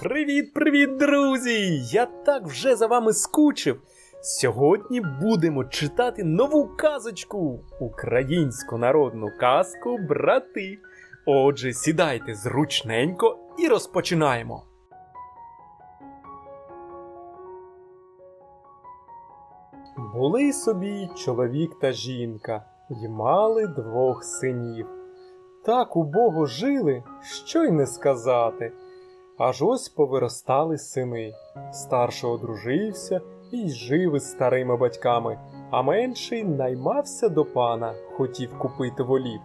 Привіт, привіт, друзі! Я так вже за вами скучив. Сьогодні будемо читати нову казочку українську народну казку брати. Отже, сідайте зручненько і розпочинаємо. Були собі чоловік та жінка і мали двох синів. Так убого жили, що й не сказати. Аж ось повиростали сини. Старший одружився і жив із старими батьками, а менший наймався до пана, хотів купити волів.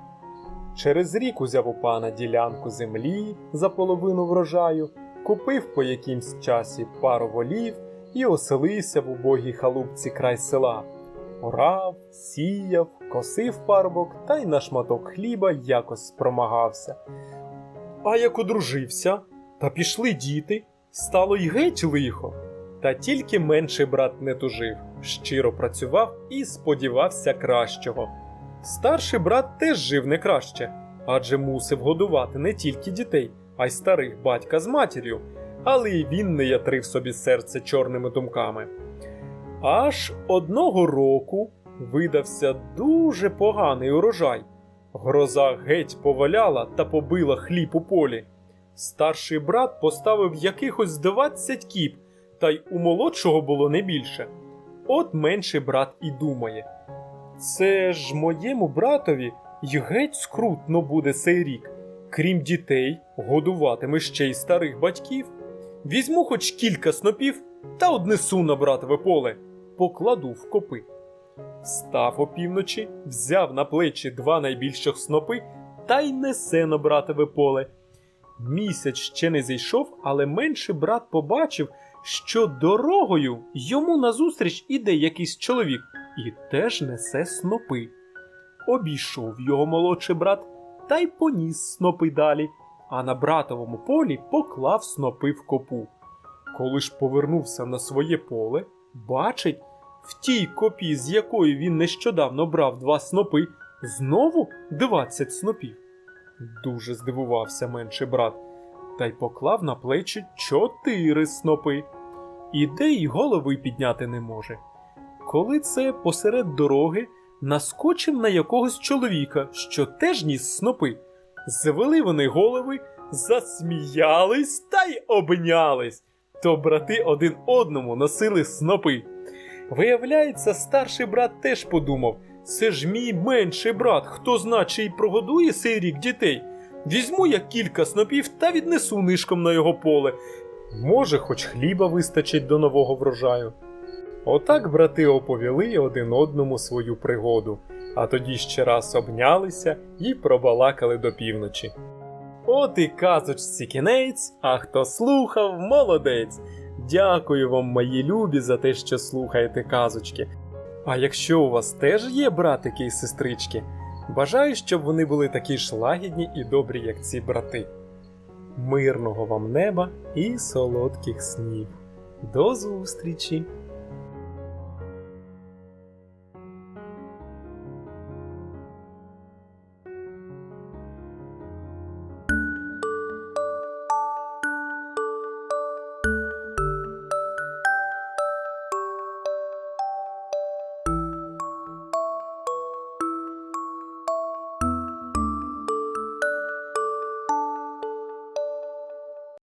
Через рік узяв у пана ділянку землі за половину врожаю, купив по якимсь часі пару волів і оселився в убогій халупці край села. Орав, сіяв, косив парубок та й на шматок хліба якось спромагався. А як одружився, та пішли діти, стало й геть лихо. Та тільки менший брат не тужив, щиро працював і сподівався кращого. Старший брат теж жив не краще, адже мусив годувати не тільки дітей, а й старих батька з матір'ю, але й він не ятрив собі серце чорними думками. Аж одного року видався дуже поганий урожай. Гроза геть поваляла та побила хліб у полі. Старший брат поставив якихось 20 кіп, та й у молодшого було не більше. От менший брат і думає: це ж моєму братові й геть скрутно буде цей рік. Крім дітей, годуватиме ще й старих батьків. Візьму хоч кілька снопів та однесу на братове поле, покладу в копи. Встав опівночі, взяв на плечі два найбільших снопи та й несе на братове поле. Місяць ще не зійшов, але менший брат побачив, що дорогою йому назустріч іде якийсь чоловік і теж несе снопи. Обійшов його молодший брат та й поніс снопи далі, а на братовому полі поклав снопи в копу. Коли ж повернувся на своє поле, бачить, в тій копі, з якої він нещодавно брав два снопи, знову двадцять снопів. Дуже здивувався менший брат, та й поклав на плечі чотири снопи. Іде й голови підняти не може. Коли це посеред дороги наскочив на якогось чоловіка, що теж ніс снопи. Звели вони голови, засміялись та й обнялись. То брати один одному носили снопи. Виявляється, старший брат теж подумав: це ж мій менший брат, хто значить і прогодує сей рік дітей. Візьму я кілька снопів та віднесу нишком на його поле. Може, хоч хліба вистачить до нового врожаю. Отак брати оповіли один одному свою пригоду, а тоді ще раз обнялися і пробалакали до півночі. От і казочці кінець, а хто слухав, молодець. Дякую вам, мої любі, за те, що слухаєте казочки. А якщо у вас теж є братики і сестрички, бажаю, щоб вони були такі ж лагідні і добрі, як ці брати. Мирного вам неба і солодких снів. До зустрічі!